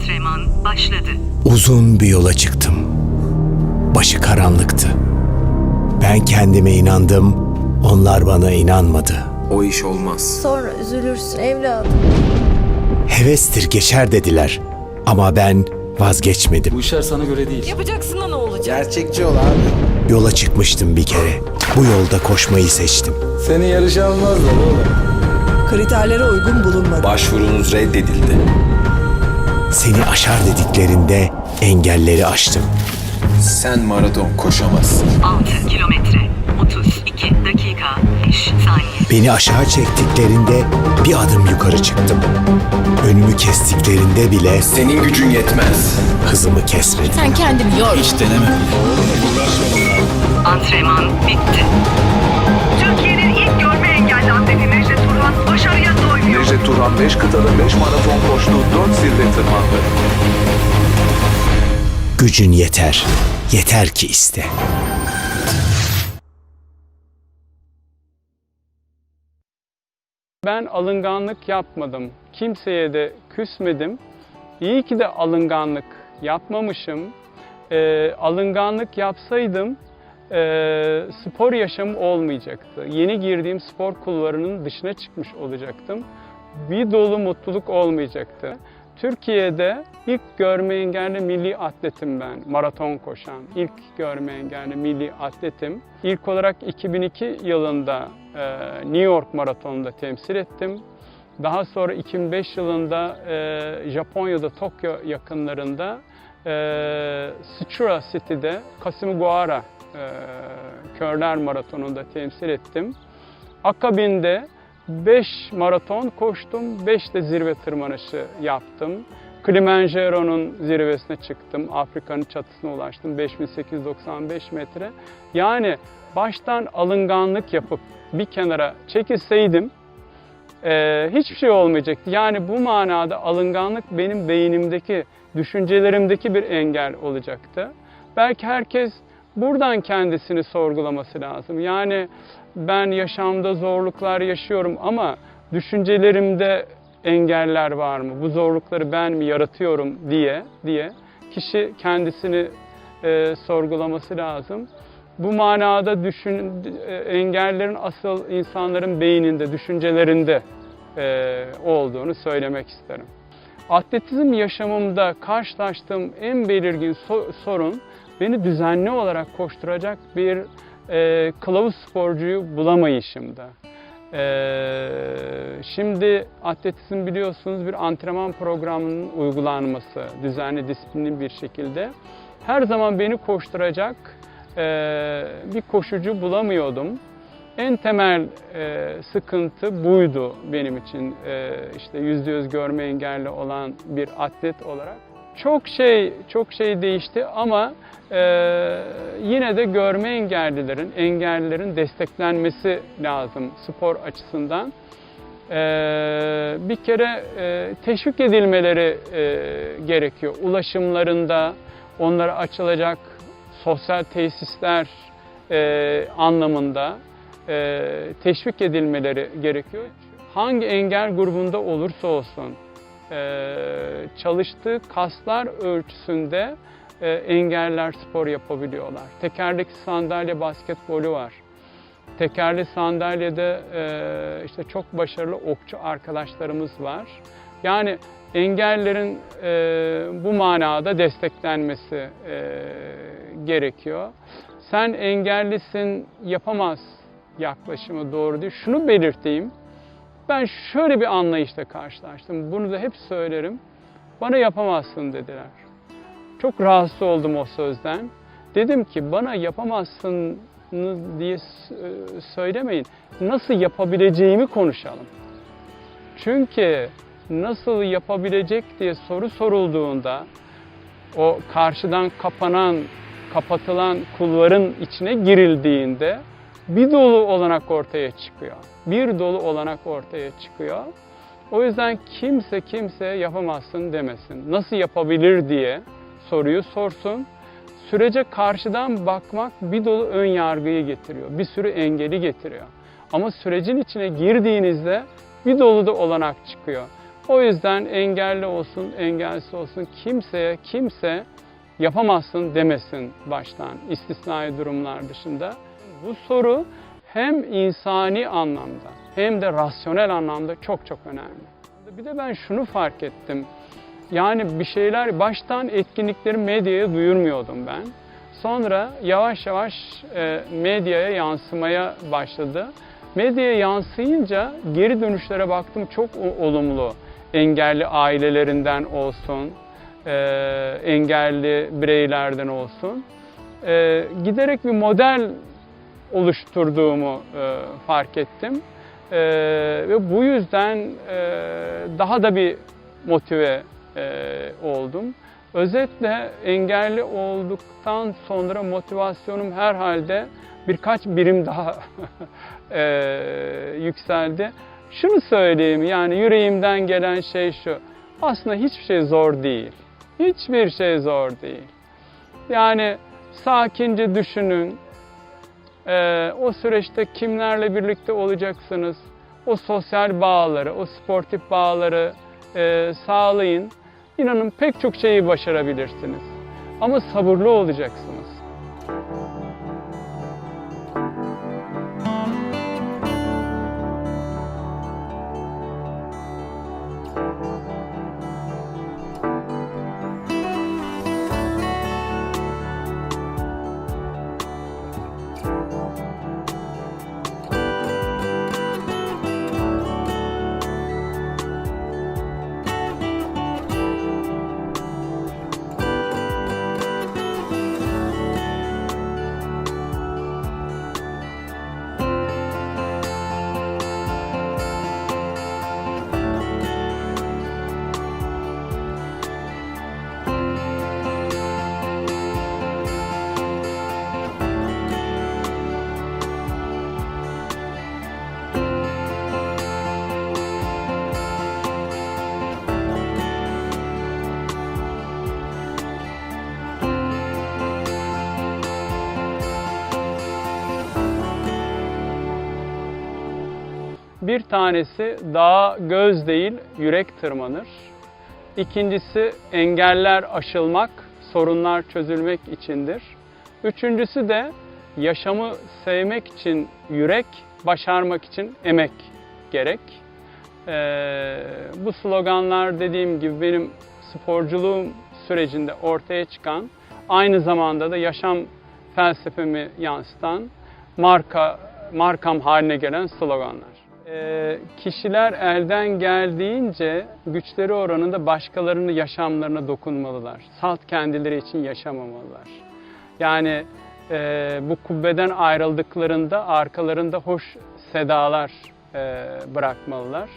Antrenman başladı. Uzun bir yola çıktım. Başı karanlıktı. Ben kendime inandım, onlar bana inanmadı. O iş olmaz. Sonra üzülürsün evladım. Hevestir geçer dediler. Ama ben vazgeçmedim. Bu işler sana göre değil. Yapacaksın da ne olacak? Gerçekçi ol abi. Yola çıkmıştım bir kere. Bu yolda koşmayı seçtim. Seni yarışa almazlar oğlum. kriterlere uygun bulunmadı. Başvurunuz reddedildi. Seni aşar dediklerinde engelleri aştım. Sen maraton koşamazsın. 6 kilometre. 32 dakika 5 saniye. Beni aşağı çektiklerinde bir adım yukarı çıktım. Önümü kestiklerinde bile Senin gücün yetmez. hızımı kesmedim. Sen kendini yor. Hiç deneme. Antrenman bitti. Türkiye'nin ilk görme engelli atleti Necdet Turhan başarıya Necdet Turhan 5 kıtada 5 maraton koştu, 4 zirve tırmandı. Gücün yeter. Yeter ki iste. Ben alınganlık yapmadım. Kimseye de küsmedim. İyi ki de alınganlık yapmamışım. Ee, alınganlık yapsaydım e, spor yaşamı olmayacaktı. Yeni girdiğim spor kulvarının dışına çıkmış olacaktım. Bir dolu mutluluk olmayacaktı. Türkiye'de ilk görme engelli milli atletim ben. Maraton koşan ilk görme engelli milli atletim. İlk olarak 2002 yılında e, New York Maratonu'nda temsil ettim. Daha sonra 2005 yılında e, Japonya'da Tokyo yakınlarında e, Tsuchura City'de Kasumigaura e, Körler Maratonu'nda temsil ettim. Akabinde 5 maraton koştum, 5 de zirve tırmanışı yaptım. Kilimanjaro'nun zirvesine çıktım, Afrika'nın çatısına ulaştım, 5895 metre. Yani baştan alınganlık yapıp bir kenara çekilseydim e, hiçbir şey olmayacaktı. Yani bu manada alınganlık benim beynimdeki, düşüncelerimdeki bir engel olacaktı. Belki herkes buradan kendisini sorgulaması lazım. Yani ben yaşamda zorluklar yaşıyorum ama düşüncelerimde engeller var mı? Bu zorlukları ben mi yaratıyorum diye diye kişi kendisini e, sorgulaması lazım. Bu manada düşün, e, engellerin asıl insanların beyninde, düşüncelerinde e, olduğunu söylemek isterim. Atletizm yaşamımda karşılaştığım en belirgin so- sorun beni düzenli olarak koşturacak bir e, kılavuz sporcuyu bulamayışımda. E, şimdi atletizm biliyorsunuz bir antrenman programının uygulanması, düzenli disiplinli bir şekilde. Her zaman beni koşturacak e, bir koşucu bulamıyordum. En temel e, sıkıntı buydu benim için e, işte yüzde yüz görme engelli olan bir atlet olarak. Çok şey çok şey değişti ama e, yine de görme engellilerin, engellilerin desteklenmesi lazım spor açısından. E, bir kere e, teşvik edilmeleri e, gerekiyor. Ulaşımlarında onlara açılacak sosyal tesisler e, anlamında e, teşvik edilmeleri gerekiyor. Hangi engel grubunda olursa olsun çalıştığı kaslar ölçüsünde e, engeller spor yapabiliyorlar. Tekerlekli sandalye basketbolu var. Tekerli sandalyede e, işte çok başarılı okçu arkadaşlarımız var. Yani engellerin e, bu manada desteklenmesi gerekiyor. Sen engellisin, yapamaz yaklaşımı doğru değil. Şunu belirteyim. Ben şöyle bir anlayışla karşılaştım. Bunu da hep söylerim. Bana yapamazsın dediler. Çok rahatsız oldum o sözden. Dedim ki bana yapamazsın diye e, söylemeyin. Nasıl yapabileceğimi konuşalım. Çünkü nasıl yapabilecek diye soru sorulduğunda o karşıdan kapanan, kapatılan kulvarın içine girildiğinde bir dolu olanak ortaya çıkıyor. Bir dolu olanak ortaya çıkıyor. O yüzden kimse kimse yapamazsın demesin. Nasıl yapabilir diye soruyu sorsun. Sürece karşıdan bakmak bir dolu ön yargıyı getiriyor. Bir sürü engeli getiriyor. Ama sürecin içine girdiğinizde bir dolu da olanak çıkıyor. O yüzden engelli olsun, engelsiz olsun kimseye kimse yapamazsın demesin baştan istisnai durumlar dışında. Bu soru hem insani anlamda hem de rasyonel anlamda çok çok önemli. Bir de ben şunu fark ettim. Yani bir şeyler baştan etkinlikleri medyaya duyurmuyordum ben. Sonra yavaş yavaş e, medyaya yansımaya başladı. Medyaya yansıyınca geri dönüşlere baktım çok olumlu. Engelli ailelerinden olsun, e, engelli bireylerden olsun. E, giderek bir model oluşturduğumu e, fark ettim. E, ve bu yüzden e, daha da bir motive e, oldum. Özetle engelli olduktan sonra motivasyonum herhalde birkaç birim daha e, yükseldi. Şunu söyleyeyim yani yüreğimden gelen şey şu. Aslında hiçbir şey zor değil. Hiçbir şey zor değil. Yani sakince düşünün. Ee, o süreçte kimlerle birlikte olacaksınız? O sosyal bağları, o sportif bağları e, sağlayın. İnanın pek çok şeyi başarabilirsiniz. Ama sabırlı olacaksınız. Bir tanesi dağa göz değil yürek tırmanır. İkincisi engeller aşılmak, sorunlar çözülmek içindir. Üçüncüsü de yaşamı sevmek için yürek, başarmak için emek gerek. Ee, bu sloganlar dediğim gibi benim sporculuğum sürecinde ortaya çıkan, aynı zamanda da yaşam felsefemi yansıtan marka markam haline gelen sloganlar. Ee, kişiler elden geldiğince güçleri oranında başkalarının yaşamlarına dokunmalılar. Salt kendileri için yaşamamalılar. Yani e, bu kubbeden ayrıldıklarında arkalarında hoş sedalar e, bırakmalılar.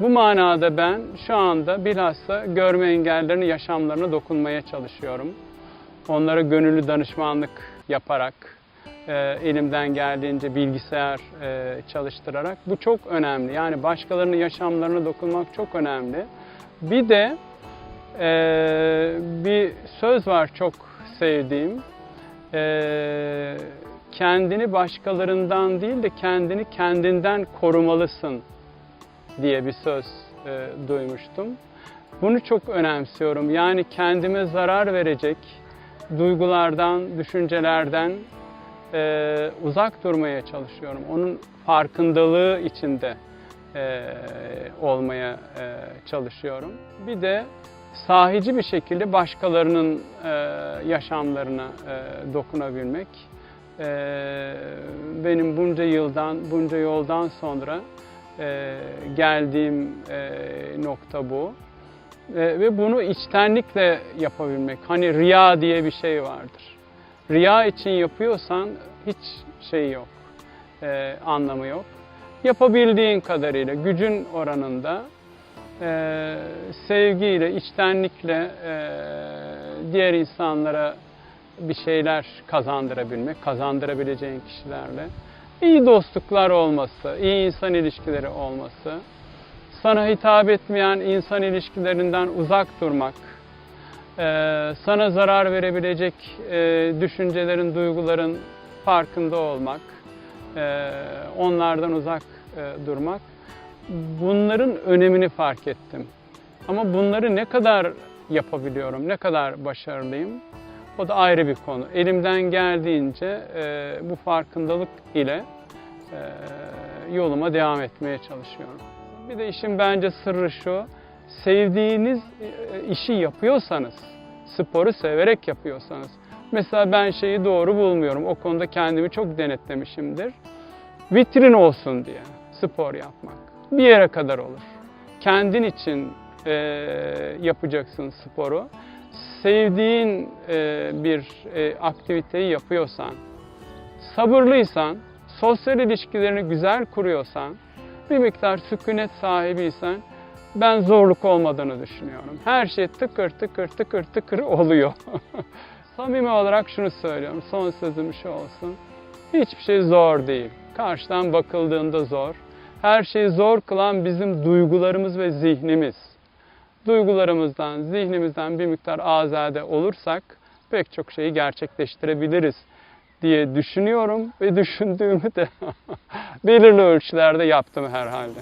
Bu manada ben şu anda bilhassa görme engellerinin yaşamlarına dokunmaya çalışıyorum. Onlara gönüllü danışmanlık yaparak, elimden geldiğince bilgisayar e, çalıştırarak. Bu çok önemli. Yani başkalarının yaşamlarına dokunmak çok önemli. Bir de e, bir söz var çok sevdiğim. E, kendini başkalarından değil de kendini kendinden korumalısın diye bir söz e, duymuştum. Bunu çok önemsiyorum. Yani kendime zarar verecek duygulardan, düşüncelerden e, uzak durmaya çalışıyorum. Onun farkındalığı içinde e, olmaya e, çalışıyorum. Bir de sahici bir şekilde başkalarının e, yaşamlarına e, dokunabilmek. E, benim bunca yıldan, bunca yoldan sonra e, geldiğim e, nokta bu. E, ve bunu içtenlikle yapabilmek. Hani riya diye bir şey vardır. Riya için yapıyorsan hiç şey yok, e, anlamı yok. Yapabildiğin kadarıyla, gücün oranında e, sevgiyle, içtenlikle e, diğer insanlara bir şeyler kazandırabilmek, kazandırabileceğin kişilerle iyi dostluklar olması, iyi insan ilişkileri olması, sana hitap etmeyen insan ilişkilerinden uzak durmak, sana zarar verebilecek e, düşüncelerin, duyguların farkında olmak, e, onlardan uzak e, durmak. Bunların önemini fark ettim. Ama bunları ne kadar yapabiliyorum, ne kadar başarılıyım o da ayrı bir konu. Elimden geldiğince bu farkındalık ile yoluma devam etmeye çalışıyorum. Bir de işin bence sırrı şu, sevdiğiniz e, işi yapıyorsanız, sporu severek yapıyorsanız, mesela ben şeyi doğru bulmuyorum, o konuda kendimi çok denetlemişimdir. Vitrin olsun diye spor yapmak. Bir yere kadar olur. Kendin için e, yapacaksın sporu. Sevdiğin e, bir e, aktiviteyi yapıyorsan, sabırlıysan, sosyal ilişkilerini güzel kuruyorsan, bir miktar sükunet sahibiysen ben zorluk olmadığını düşünüyorum. Her şey tıkır tıkır tıkır tıkır oluyor. Samimi olarak şunu söylüyorum, son sözüm şu olsun. Hiçbir şey zor değil. Karşıdan bakıldığında zor. Her şeyi zor kılan bizim duygularımız ve zihnimiz. Duygularımızdan, zihnimizden bir miktar azade olursak pek çok şeyi gerçekleştirebiliriz diye düşünüyorum ve düşündüğümü de belirli ölçülerde yaptım herhalde.